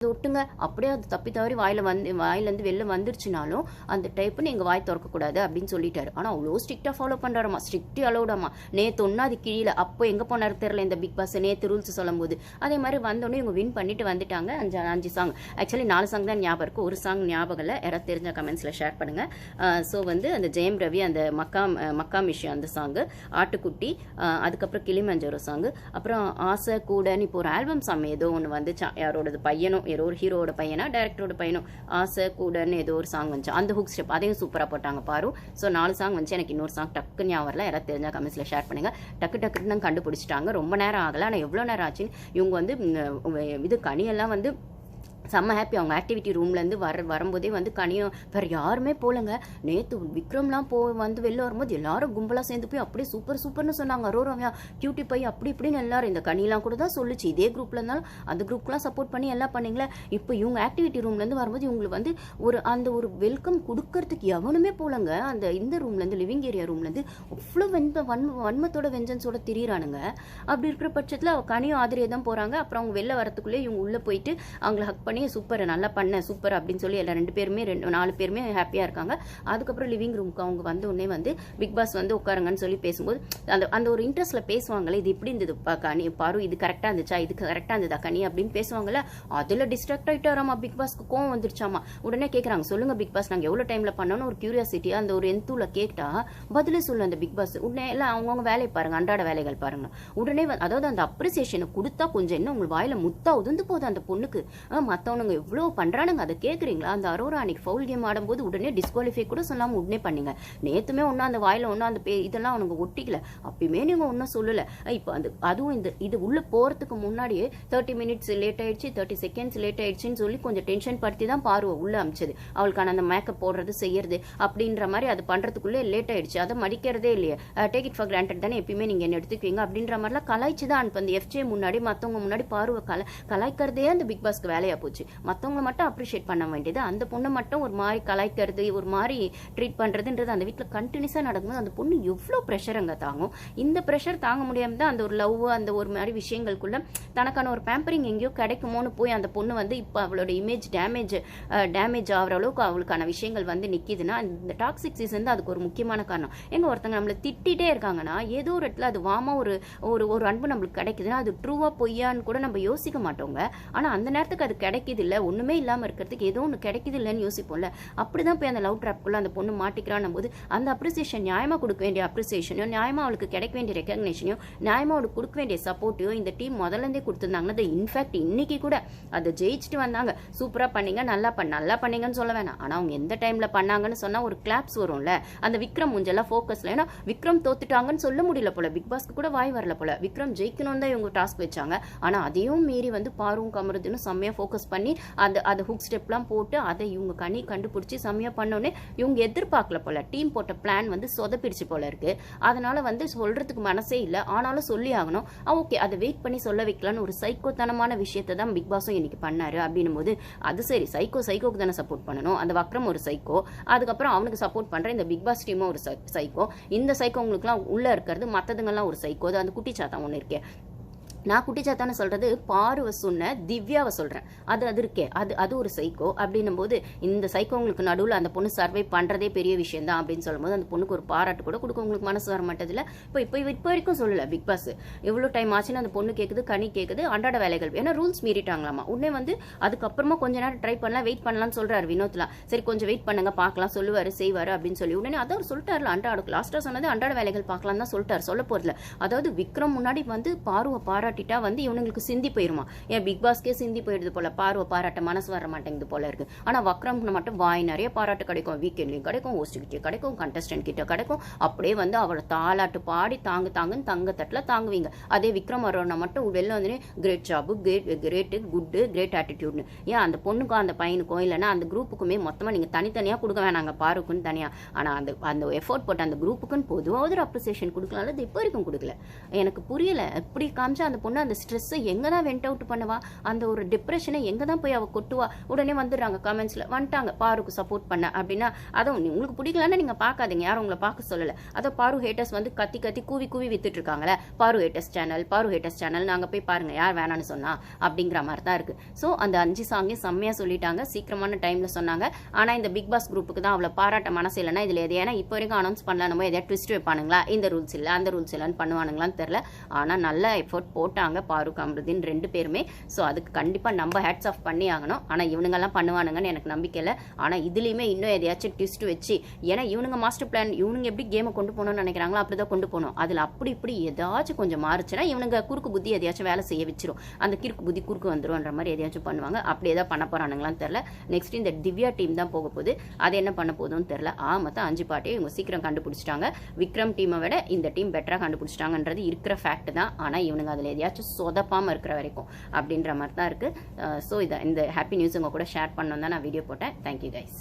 அது அப்படியே அது தப்பி தவறி வாயில் வந்து வாயிலேருந்து வெளில வந்துருச்சுனாலும் அந்த டைப்பு நீங்கள் வாய் திறக்கக்கூடாது அப்படின்னு சொல்லிட்டாரு. ஆனால் அவ்வளோ ஸ்ட்ரிக்டாக ஃபாலோ பண்ணுறாருமா ஸ்ட்ரிக்ட் அலோடாமா நேற்று ஒன்றா அது கீழே அப்போ எங்கே போனாரு தெரில இந்த பிக் பாஸ் நேற்று ரூல்ஸ் சொல்லும்போது. அதே மாதிரி வந்தோடனே இவங்க வின் பண்ணிட்டு வந்துட்டாங்க. அஞ்சு அஞ்சு சாங் ஆக்சுவலி நாலு சாங் தான் ஞாபகம் இருக்குது ஒரு சாங் ஞாபகம் இல்லை. யாராவது தெரிஞ்ச கமெண்ட்ஸில் ஷேர் பண்ணுங்கள் ஸோ வந்து அந்த ஜெயம் ரவி அந்த மக்கா மக்கா மிஷி அந்த சாங்கு ஆட்டுக்குட்டி அதுக்கப்புறம் கிளிமஞ்சோரோ சாங்கு அப்புறம் ஆசை கூடன்னு இப்போ ஒரு ஆல்பம் சாமி ஏதோ ஒன்று வந்துச்சா? யாரோடது பையனும் யாரோ ஒரு ஹீரோட பையனா டேரக்டரோட பையனும் ஆசை கூடன்னு ஏதோ ஒரு சாங் வந்துச்சு. அந்த ஹுக் ஸ்டெப் அதையும் சூப்பராக போட்டாங்க பாரு. ஸோ நாலு சாங் வந்துச்சு. எனக்கு இன்னொரு சாங் டக்குன்னு ஞாபகம் வரல. யாராவது தெரிஞ்சால் கமெண்ட்ஸில் ஷேர் பண்ணுங்க. டக்கு டக்குன்னு கண்டுபிடிச்சிட்டாங்க. ரொம்ப நேரம் ஆகலை. ஆனால் எவ்வளோ நேரம் ஆச்சுன்னு இவங்க வந்து இது கனியெல்லாம் வந்து செம்ம ஹாப்பி அவங்க ஆக்டிவிட்டி ரூம்லேருந்து வர வரும்போதே வந்து கனியும் வேறு யாருமே போகலங்க நேற்று விக்ரம்லாம் போ வந்து வெளில வரும்போது எல்லாரும் கும்பலாக சேர்ந்து போய் அப்படியே சூப்பர் சூப்பர்னு சொன்னாங்க. அரோரம்யா கியூட்டி பை அப்படி இப்படின்னு எல்லாரும். இந்த கனிலாம் கூட தான் சொல்லுச்சு. இதே குரூப்பில் இருந்தாலும் அந்த குரூப்லாம் சப்போர்ட் பண்ணி எல்லாம் பண்ணீங்களே. இப்போ இவங்க ஆக்டிவிட்டி ரூம்லேருந்து வரும்போது இவங்களுக்கு வந்து ஒரு அந்த ஒரு வெல்கம் கொடுக்கறதுக்கு எவனுமே போலங்க. அந்த இந்த ரூம்லேருந்து லிவிங் ஏரியா ரூம்லேருந்து அவ்வளோ வெந்த வன்ம வன்மத்தோட வெஞ்சன்ஸோட திரியிறானுங்க. அப்படி இருக்கிற பட்சத்தில் அவள் கனியும் ஆதரியை தான் போகிறாங்க அப்புறம் அவங்க வெளில வரத்துக்குள்ளே இவங்க உள்ளே போயிட்டு அவங்கள ஹக் பண்ணி சூப்பர் நல்லா பண்ண சூப்பர் அப்படின்னு சொல்லி எல்லா ரெண்டு பேருமே ரெண்டு நாலு பேருமே ஹாப்பியாக இருக்காங்க. அதுக்கப்புறம் லிவிங் ரூமுக்கு அவங்க வந்த உடனே வந்து பிக் பாஸ் வந்து உட்காருங்கன்னு சொல்லி பேசும்போது அந்த அந்த ஒரு இன்ட்ரெஸ்ட்டில் பேசுவாங்களே இது இப்படி இருந்தது? கனி பாரு இது கரெக்டாக இருந்துச்சா? இது கரெக்டாக இருந்ததா கனி? அப்படின்னு பேசுவாங்கல்ல அதில் டிஸ்ட்ராக்ட் ஆகிட்டாராமா பிக் பாஸ்க்கு கோவம் வந்துருச்சாமா? உடனே கேட்குறாங்க சொல்லுங்க பிக் பாஸ் நாங்கள் எவ்வளோ டைமில் பண்ணோன்னு ஒரு கியூரியாசிட்டியாக அந்த ஒரு எந்தூல கேட்டா பதிலே சொல்லு அந்த பிக் பாஸ் உடனே எல்லாம் அவங்கவுங்க வேலையை பாருங்க அன்றாட வேலைகள் பாருங்க. உடனே அதாவது அந்த அப்ரிசியேஷனை கொடுத்தா கொஞ்சம் என்ன உங்களுக்கு வாயில முத்தா உதிர்ந்து போகுது அந்த பொண்ணுக்கு. மற்றவனுங்க எவ்வளோ பண்ணுறானுங்க அதை கேட்குறீங்களா அந்த அரோரா அன்னைக்கு ஃபவுல் கேம் ஆடும்போது உடனே டிஸ்குவாலிஃபை கூட சொல்லாமல் உடனே பண்ணீங்க. நேற்றுமே ஒன்றும் அந்த வாயில் ஒன்றும் அந்த பே இதெல்லாம் அவனுங்க ஒட்டிக்கல. அப்பயுமே நீங்கள் ஒன்றும் சொல்லலை. இப்போ அந்த அதுவும் இந்த இது உள்ளே போகிறதுக்கு முன்னாடியே தேர்ட்டி மினிட்ஸ் லேட் ஆயிடுச்சு தேர்ட்டி செகண்ட்ஸ் லேட் ஆயிடுச்சுன்னு சொல்லி கொஞ்சம் டென்ஷன் படுத்தி தான் பார்வை உள்ளே அமிச்சது. அவளுக்கான அந்த மேக்கப் போடுறது செய்யறது அப்படின்ற மாதிரி அது பண்ணுறதுக்குள்ளே லேட் ஆயிடுச்சு. அதை மடிக்கிறதே இல்லையே. டேக் இட் ஃபார் கிராண்டட் தானே எப்பயுமே நீங்கள் என்ன எடுத்துக்குவீங்க அப்படின்ற மாதிரிலாம் கலாய்ச்சி தான் அனுப்பு அந்த எஃப்ஜே முன்னாடி மற்றவங்க முன்னாடி பார்வை கல கலாய்க்கிறதே அந்த பிக் பாஸ்க்கு வேலையாக போச்சு. மத்தவங்க மட்டும் அப்ரிஷியேட் பண்ண வேண்டியது. அந்த பொண்ணை மட்டும் ஒரு மாதிரி கலாய்க்கிறது ஒரு மாதிரி ட்ரீட் பண்ணுறதுன்றது அந்த வீட்டில் கண்டினியூஸாக நடக்கும்போது அந்த பொண்ணு எவ்வளோ ப்ரெஷர் அங்கே தாங்கும். இந்த ப்ரெஷர் தாங்க முடியாமல் தான் அந்த ஒரு லவ் அந்த ஒரு மாதிரி விஷயங்களுக்குள்ள தனக்கான ஒரு பேம்பரிங் எங்கேயோ கிடைக்குமோன்னு போய் அந்த பொண்ணு வந்து இப்போ அவளோட இமேஜ் டேமேஜ் டேமேஜ் ஆகிற அளவுக்கு அவளுக்கான விஷயங்கள் வந்து நிற்கிதுன்னா இந்த டாக்ஸிக் சீசன் தான் அதுக்கு ஒரு முக்கியமான காரணம். எங்கே ஒருத்தங்க நம்மளை திட்டிகிட்டே இருக்காங்கன்னா ஏதோ ஒரு இடத்துல அது வாமா ஒரு ஒரு ஒரு அன்பு நம்மளுக்கு கிடைக்குதுன்னா அது ட்ரூவாக பொய்யான்னு கூட நம்ம யோசிக்க மாட்டோங்க. ஆனால் அந்த நேரத்துக்கு அது கிடைக்குது இல்லை ஒன்றுமே இல்லாமல் இருக்கிறதுக்கு ஏதோ ஒன்று கிடைக்குது இல்லைன்னு யோசிப்போம்ல. அப்படிதான் போய் அந்த லவ் ட்ராப்குள்ளே அந்த பொண்ணு மாட்டிக்கிறான் போது அந்த அப்ரிசியேஷன் நியாயமாக கொடுக்க வேண்டிய அப்ரிசியேஷனையும் நியாயமாக அவளுக்கு கிடைக்க வேண்டிய ரெக்கக்னேஷனையும் நியாயமாக அவளுக்கு கொடுக்க வேண்டிய சப்போர்ட்டையும் இந்த டீம் முதல்ல இருந்தே கொடுத்துருந்தாங்கன்னா இன்ஃபேக்ட் இன்னைக்கு கூட அதை ஜெயிச்சுட்டு வந்தாங்க. சூப்பராக பண்ணீங்க நல்லா பண்ண நல்லா பண்ணீங்கன்னு சொல்ல வேணாம். ஆனால் அவங்க எந்த டைமில் பண்ணாங்கன்னு சொன்னால் ஒரு கிளாப்ஸ் வரும்ல. அந்த விக்ரம் முஞ்செல்லாம் ஃபோக்கஸ்ல ஏன்னா விக்ரம் தோத்துட்டாங்கன்னு சொல்ல முடியல போல. பிக் பாஸ்க்கு கூட வாய் வரல போல. விக்ரம் ஜெயிக்கணும் தான் இவங்க டாஸ்க் வச்சாங்க. ஆனால் அதையும் மீறி வந்து பாரும் கமருதுன்னு செம்மையாக ஃபோக்கஸ் பண்ணி அந்த அந்த ஹுக் ஸ்டெப்லாம் போட்டு அதை இவங்க கனி கண்டுபிடிச்சி செம்மையா பண்ணோன்னே இவங்க எதிர்பார்க்கல போல. டீம் போட்ட பிளான் வந்து சொதப்பிடிச்சு போல இருக்கு. அதனால வந்து சொல்றதுக்கு மனசே இல்லை. ஆனாலும் சொல்லி ஆகணும். ஓகே அதை வெயிட் பண்ணி சொல்ல வைக்கலான்னு ஒரு சைக்கோத்தனமான விஷயத்தை தான் பிக் பாஸும் இன்னைக்கு பண்ணாரு அப்படின்னும் போது அது சரி சைக்கோ சைக்கோக்கு தானே சப்போர்ட் பண்ணணும். அந்த வக்ரம் ஒரு சைக்கோ. அதுக்கப்புறம் அவனுக்கு சப்போர்ட் பண்ற இந்த பிக் பாஸ் டீமும் ஒரு சைக்கோ. இந்த சைக்கோ உங்களுக்குலாம் உள்ள இருக்கிறது மற்றதுங்கெல்லாம் ஒரு சைக்கோ. அது அந்த குட்டி சாத்தா ஒன்று இருக்கே. நான் குட்டிச்சாத்தான சொல்கிறது பார்வை சொன்ன திவ்யாவை சொல்கிறேன் அது அது இருக்கே அது அது ஒரு சைக்கோ அப்படின்னும் போது இந்த சைக்கோங்களுக்கு நடுவில் அந்த பொண்ணு சர்வை பண்ணுறதே பெரிய விஷயம் தான் அப்படின்னு சொல்லும்போது அந்த பொண்ணுக்கு ஒரு பாராட்டு கூட கொடுக்க உங்களுக்கு மனசு வர மாட்டதில்ல இப்போ இப்போ இப்போ வரைக்கும் சொல்லலை பிக் பாஸ் எவ்வளோ டைம் ஆச்சுன்னு அந்த பொண்ணு கேட்குது கனி கேட்குது அன்றாட வேலைகள். ஏன்னா ரூல்ஸ் மீறிட்டாங்களாமா? உடனே வந்து அதுக்கப்புறமா கொஞ்ச நேரம் ட்ரை பண்ணலாம் வெயிட் பண்ணலாம்னு சொல்கிறாரு வினோத்லாம் சரி கொஞ்சம் வெயிட் பண்ணுங்க பார்க்கலாம் சொல்லுவார் செய்வார் அப்படின்னு சொல்லி. உடனே அதான் அவர் சொல்லிட்டாருல அன்றாட லாஸ்ட்டாக சொன்னது அன்றாட வேலைகள் பார்க்கலாம் தான் சொல்லிட்டார். சொல்ல போகிறதுல அதாவது விக்ரம் முன்னாடி வந்து பார்வை பாராட்டு காட்டிட்டா வந்து இவனுங்களுக்கு சிந்தி போயிருமா? ஏன் பிக் பாஸ்க்கே சிந்தி போயிடுது போல. பார்வை பாராட்ட மனசு வர மாட்டேங்குது போல இருக்கு. ஆனா வக்ரம்னு மட்டும் வாய் நிறைய பாராட்டு கிடைக்கும். வீக்கெண்ட்லயும் கிடைக்கும் ஹோஸ்ட் கிட்ட கிடைக்கும் கண்டஸ்டன்ட் கிட்ட கிடைக்கும். அப்படியே வந்து அவளை தாளாட்டு பாடி தாங்கு தாங்குன்னு தங்க தட்டில் தாங்குவீங்க. அதே விக்ரம் அரோனா மட்டும் வெளில வந்து great job great great good great ஆட்டிடியூட்னு ஏன் அந்த பொண்ணுக்கும் அந்த பையனுக்கும் இல்லைன்னா அந்த குரூப்புக்குமே மொத்தமாக நீங்கள் தனித்தனியாக கொடுக்க வேணாங்க. பாருக்குன்னு தனியாக ஆனால் அந்த அந்த எஃபோர்ட் போட்ட அந்த குரூப்புக்குன்னு பொதுவாக ஒரு அப்ரிசியேஷன் கொடுக்கலாம் அது இப்போ வரைக்கும் கொடுக்கல. எனக்கு புரியல. எப்படி காமிச்சா அந்த அந்த பொண்ணு அந்த ஸ்ட்ரெஸ்ஸை எங்கே தான் வெண்ட் அவுட் பண்ணுவா? அந்த ஒரு டிப்ரெஷனை எங்கே தான் போய் அவள் கொட்டுவா? உடனே வந்துடுறாங்க கமெண்ட்ஸில் வந்துட்டாங்க. பாருக்கு சப்போர்ட் பண்ண. அப்படின்னா அதை உங்களுக்கு பிடிக்கலன்னா நீங்கள் பார்க்காதீங்க. யாரும் உங்களை பார்க்க சொல்லலை. அதை பாரு ஹேட்டர்ஸ் வந்து கத்தி கத்தி கூவி கூவி வித்துட்டு இருக்காங்களே. பாரு ஹேட்டர்ஸ் சேனல் பாரு ஹேட்டர்ஸ் சேனல் நாங்கள் போய் பாருங்க. யார் வேணான்னு சொன்னா? அப்படிங்கிற மாதிரி தான் இருக்கு. ஸோ அந்த அஞ்சு சாங்கையும் செம்மையாக சொல்லிட்டாங்க. சீக்கிரமான டைமில் சொன்னாங்க. ஆனால் இந்த பிக் பாஸ் குரூப்புக்கு தான் அவ்வளோ பாராட்ட மனசு இல்லைன்னா இதில் எது ஏன்னா இப்போ வரைக்கும் அனௌன்ஸ் பண்ணலாம் நம்ம எதாவது ட்விஸ்ட் வைப்பானுங்களா? இந்த ரூல்ஸ் இல்லை அந்த ரூல்ஸ் இல்லைன்னு பண்ணுவானுங்களான்னு தெரில ஆனால் நல்ல எஃபோர்ட் போட்டாங்க பாருக் அம்ருதின் ரெண்டு பேருமே. ஸோ அதுக்கு கண்டிப்பாக நம்ம ஹேட்ஸ் ஆஃப் பண்ணி ஆகணும். ஆனால் இவனுங்கெல்லாம் பண்ணுவானுங்கன்னு எனக்கு நம்பிக்கை இல்லை. ஆனால் இதுலேயுமே இன்னும் எதையாச்சும் ட்விஸ்ட் வச்சு ஏன்னா இவனுங்க மாஸ்டர் பிளான் இவனுங்க எப்படி கேமை கொண்டு போகணும்னு நினைக்கிறாங்களோ அப்படி தான் கொண்டு போகணும். அதில் அப்படி இப்படி ஏதாச்சும் கொஞ்சம் மாறுச்சுன்னா இவனுங்க குறுக்கு புத்தி எதையாச்சும் வேலை செய்ய வச்சிரும். அந்த கிறுக்கு புத்தி குறுக்கு வந்துரும்ன்ற மாதிரி எதையாச்சும் பண்ணுவாங்க. அப்படி ஏதாவது பண்ண போகிறானுங்களான்னு தெரில நெக்ஸ்ட் இந்த திவ்யா டீம் தான் போக போகுது. அது என்ன பண்ண போகுதுன்னு தெரில ஆ மொத்தம் அஞ்சு பாட்டையும் இவங்க சீக்கிரம் கண்டுபிடிச்சிட்டாங்க. விக்ரம் டீமை விட இந்த டீம் பெட்டராக கண்டுபிடிச்சிட்டாங்கன்றது இருக்கிற ஃபேக்ட் தான். ஆனால் இவனுங்க அதில் எதையாச்சும் சொதப்பாமல் இருக்கிற வரைக்கும் அப்படின்ற மாதிரி தான் இருக்குது ஸோ இதை இந்த ஹாப்பி நியூஸ் உங்கள் கூட ஷேர் பண்ணணும் தான் நான் வீடியோ போட்டேன். Thank you guys